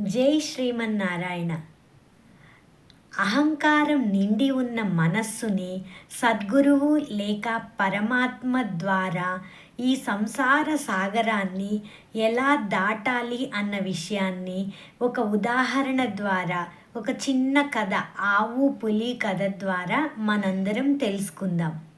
జై శ్రీమన్నారాయణ. అహంకారం నిండి ఉన్న మనస్సుని సద్గురువు లేక పరమాత్మ ద్వారా ఈ సంసార సాగరాన్ని ఎలా దాటాలి అన్న విషయాన్ని ఒక ఉదాహరణ ద్వారా ఒక చిన్న కథ ఆవు పులి కథ ద్వారా మనందరం తెలుసుకుందాం.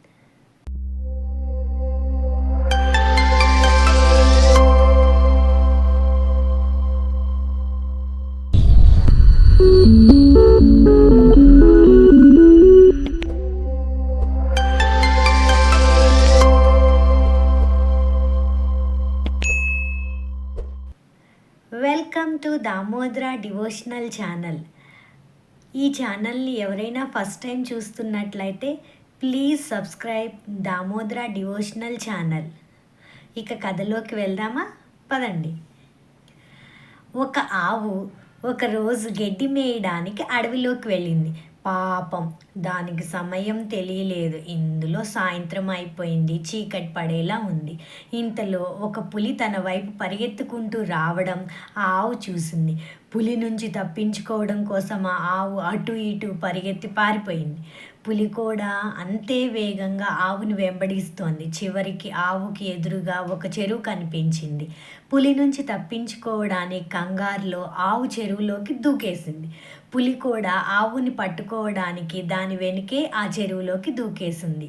Damodra devotional channel. ఈ ఛానల్ని ఎవరైనా ఫస్ట్ టైం చూస్తున్నట్లయితే please subscribe Damodra devotional channel. ఇక కథలోకి వెళ్దామా? పదండి. ఒక ఆవు ఒకరోజు గడ్డి మేయడానికి అడవిలోకి వెళ్ళింది. పాపం. దానికి సమయం తెలియలేదు. ఇందులో సాయంత్రం అయిపోయింది. చీకటి పడేలా ఉంది. ఇంతలో ఒక పులి తన వైపు పరిగెత్తుకుంటూ రావడం ఆ ఆవు చూసింది. పులి నుంచి తప్పించుకోవడం కోసం ఆ ఆవు అటు ఇటు పరిగెత్తి పారిపోయింది. పులి కూడా అంతే వేగంగా ఆవును వెంబడిస్తోంది. చివరికి ఆవుకి ఎదురుగా ఒక చెరువు కనిపించింది. పులి నుంచి తప్పించుకోవడానికి కంగారులో ఆవు చెరువులోకి దూకేసింది. పులి కూడా ఆవుని పట్టుకోవడానికి దాని వెనుకే ఆ చెరువులోకి దూకేసింది.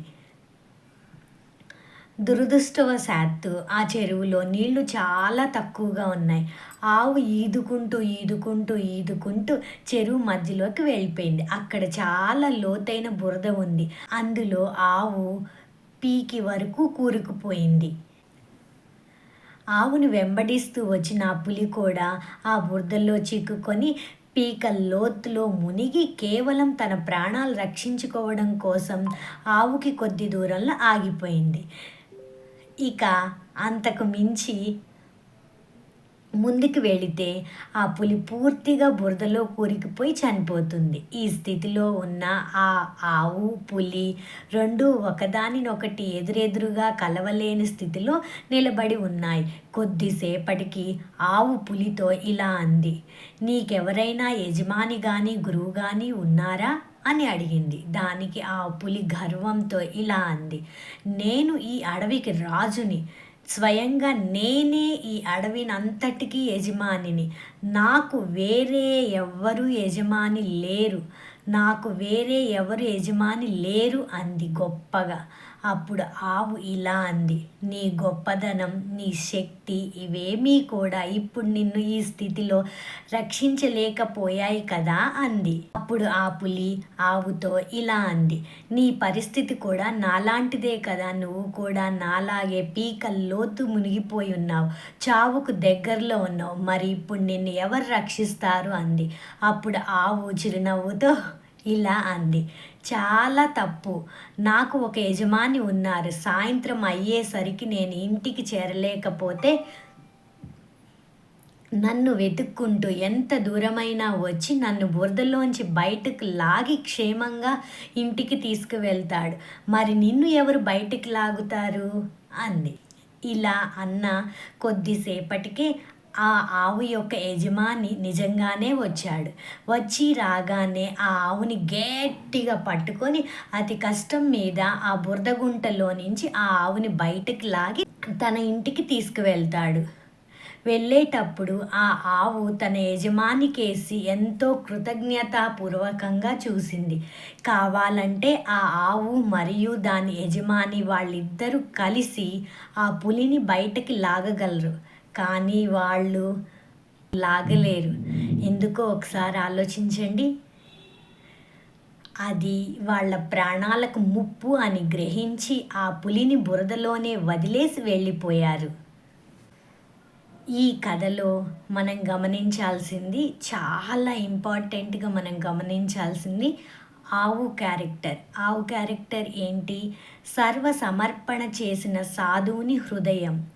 దురదృష్టవశాత్తు ఆ చెరువులో నీళ్ళు చాలా తక్కువగా ఉన్నాయి. ఆవు ఈదుకుంటూ ఈదుకుంటూ ఈదుకుంటూ చెరువు మధ్యలోకి వెళ్ళిపోయింది. అక్కడ చాలా లోతైన బురద ఉంది. అందులో ఆవు పీకి వరకు కూరుకుపోయింది. ఆవును వెంబడిస్తూ వచ్చిన ఆ పులి కూడా ఆ బురదలో చిక్కుకొని పీక లోతులో మునిగి కేవలం తన ప్రాణాలు రక్షించుకోవడం కోసం ఆవుకి కొద్ది దూరంలో ఆగిపోయింది. ఇక అంతకు మించి ముందుకు వెళితే ఆ పులి పూర్తిగా బురదలో కూరికిపోయి చనిపోతుంది. ఈ స్థితిలో ఉన్న ఆ ఆవు పులి రెండు ఒకదానినొకటి ఎదురెదురుగా కలవలేని స్థితిలో నిలబడి ఉన్నాయి. కొద్దిసేపటికి ఆవు పులితో ఇలా అంది నీకెవరైనా యజమాని కానీ గురువు కానీ ఉన్నారా? అని అడిగింది. దానికి ఆ పులి గర్వంతో ఇలా అంది నేను ఈ అడవికి రాజుని. స్వయంగా నేనే ఈ అడవినంతటికీ యజమానిని. నాకు వేరే ఎవ్వరు యజమాని లేరు. నాకు వేరే ఎవరు యజమాని లేరు అంది గొప్పగా. అప్పుడు ఆవు ఇలా అంది నీ గొప్పదనం నీ శక్తి ఇవేమీ కూడా ఇప్పుడు నిన్ను ఈ స్థితిలో రక్షించలేకపోయాయి కదా అంది. అప్పుడు ఆ పులి ఆవుతో ఇలా అంది నీ పరిస్థితి కూడా నాలాంటిదే కదా నువ్వు కూడా నాలాగే పీకల్లోతు లోతు మునిగిపోయి ఉన్నావు చావుకు దగ్గరలో ఉన్నావు మరి ఇప్పుడు నిన్ను ఎవరు రక్షిస్తారు? అంది. అప్పుడు ఆవు చిరునవ్వుతో ఇలా అంది చాలా తప్పు. నాకు ఒక యజమాని ఉన్నారు. సాయంత్రం అయ్యేసరికి నేను ఇంటికి చేరలేకపోతే నన్ను వెతుక్కుంటూ ఎంత దూరమైనా వచ్చి నన్ను బురదలోంచి బయటకు లాగి క్షేమంగా ఇంటికి తీసుకువెళ్తాడు. మరి నిన్ను ఎవరు బయటికి లాగుతారు? అంది. ఇలా అన్న కొద్దిసేపటికే ఆ ఆవు యొక్క యజమాని నిజంగానే వచ్చాడు. వచ్చి రాగానే ఆ ఆవుని గట్టిగా పట్టుకొని అతి కష్టం మీద ఆ బురదగుంటలో నుంచి ఆ ఆవుని బయటకు లాగి తన ఇంటికి తీసుకువెళ్తాడు. వెళ్ళేటప్పుడు ఆ ఆవు తన యజమానికేసి ఎంతో కృతజ్ఞతాపూర్వకంగా చూసింది. కావాలంటే ఆ ఆవు మరియు దాని యజమాని వాళ్ళిద్దరూ కలిసి ఆ పులిని బయటకి లాగగలరు. కానీ వాళ్ళు లాగలేరు. ఎందుకో ఒకసారి ఆలోచించండి. అది వాళ్ళ ప్రాణాలకు ముప్పు అని గ్రహించి ఆ పులిని బురదలోనే వదిలేసి వెళ్ళిపోయారు. ఈ కథలో మనం గమనించాల్సింది చాలా ఇంపార్టెంట్గా మనం గమనించాల్సింది ఆవు క్యారెక్టర్. ఆవు క్యారెక్టర్ ఏంటి? సర్వ సమర్పణ చేసిన సాధువుని హృదయం.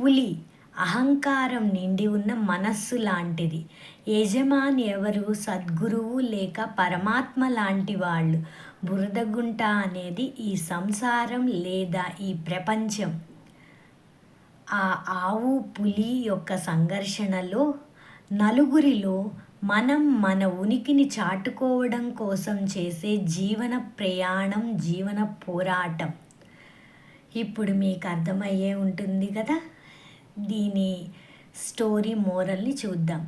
పులి అహంకారం నిండి ఉన్న మనస్సు లాంటిది. యజమాని ఎవరు? సద్గురువు లేక పరమాత్మ లాంటి వాళ్ళు. బురదగుంట అనేది ఈ సంసారం లేదా ఈ ప్రపంచం? ఆ ఆవు పులి యొక్క సంఘర్షణలో నలుగురిలో మనం మన ఉనికిని చాటుకోవడం కోసం చేసే జీవన ప్రయాణం జీవన పోరాటం. ఇప్పుడు మీకు అర్థమయ్యే ఉంటుంది కదా? దీని స్టోరీ మోరల్ని చూద్దాం.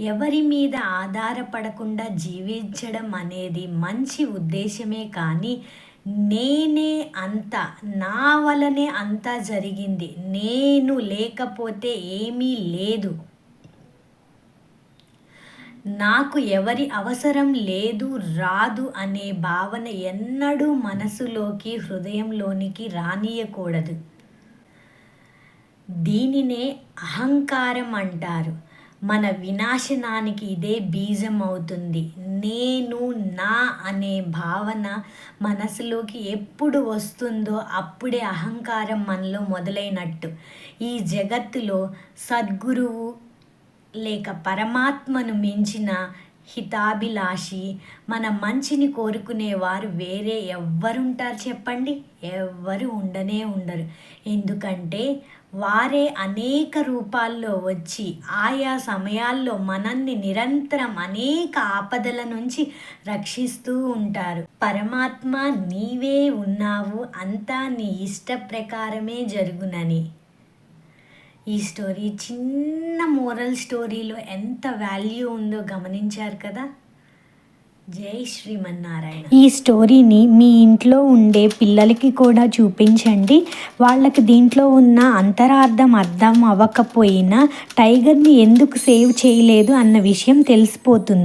ఎవరి మీద ఆధారపడకుండా జీవించడం అనేది మంచి ఉద్దేశమే కానీ నేనే అంత నా వలనే అంతా జరిగింది నేను లేకపోతే ఏమీ లేదు. నాకు ఎవరి అవసరం లేదు రాదు అనే భావన ఎన్నడూ మనసులోకి హృదయంలోనికి రానియకూడదు. దీనినే అహంకారం అంటారు. మన వినాశనానికి ఇదే బీజం అవుతుంది. నేను నా అనే భావన మనసులోకి ఎప్పుడు వస్తుందో అప్పుడే అహంకారం మనలో మొదలైనట్టు. ఈ జగత్తులో సద్గురువు లేక పరమాత్మను మించిన హితాభిలాషి. మన మంచిని కోరుకునేవారు వేరే ఎవ్వరుంటారు చెప్పండి? ఎవ్వరు ఉండనే ఉండరు. ఎందుకంటే వారే అనేక రూపాల్లో వచ్చి ఆయా సమయాల్లో మనల్ని నిరంతరం అనేక ఆపదల నుంచి రక్షిస్తూ ఉంటారు. పరమాత్మ నీవే ఉన్నావు అంతా నీ ఇష్ట ప్రకారమే జరుగునని. ఈ స్టోరీ చిన్న మోరల్ స్టోరీలో ఎంత వాల్యూ ఉందో గమనించారు కదా? జై శ్రీమన్నారాయణ. ఈ స్టోరీని మీ ఇంట్లో ఉండే పిల్లలకి కూడా చూపించండి. వాళ్ళకి దీంట్లో ఉన్న అంతరార్థం అర్థం అవ్వకపోయినా టైగర్ని ఎందుకు సేవ్ చేయలేదు అన్న విషయం తెలిసిపోతుంది.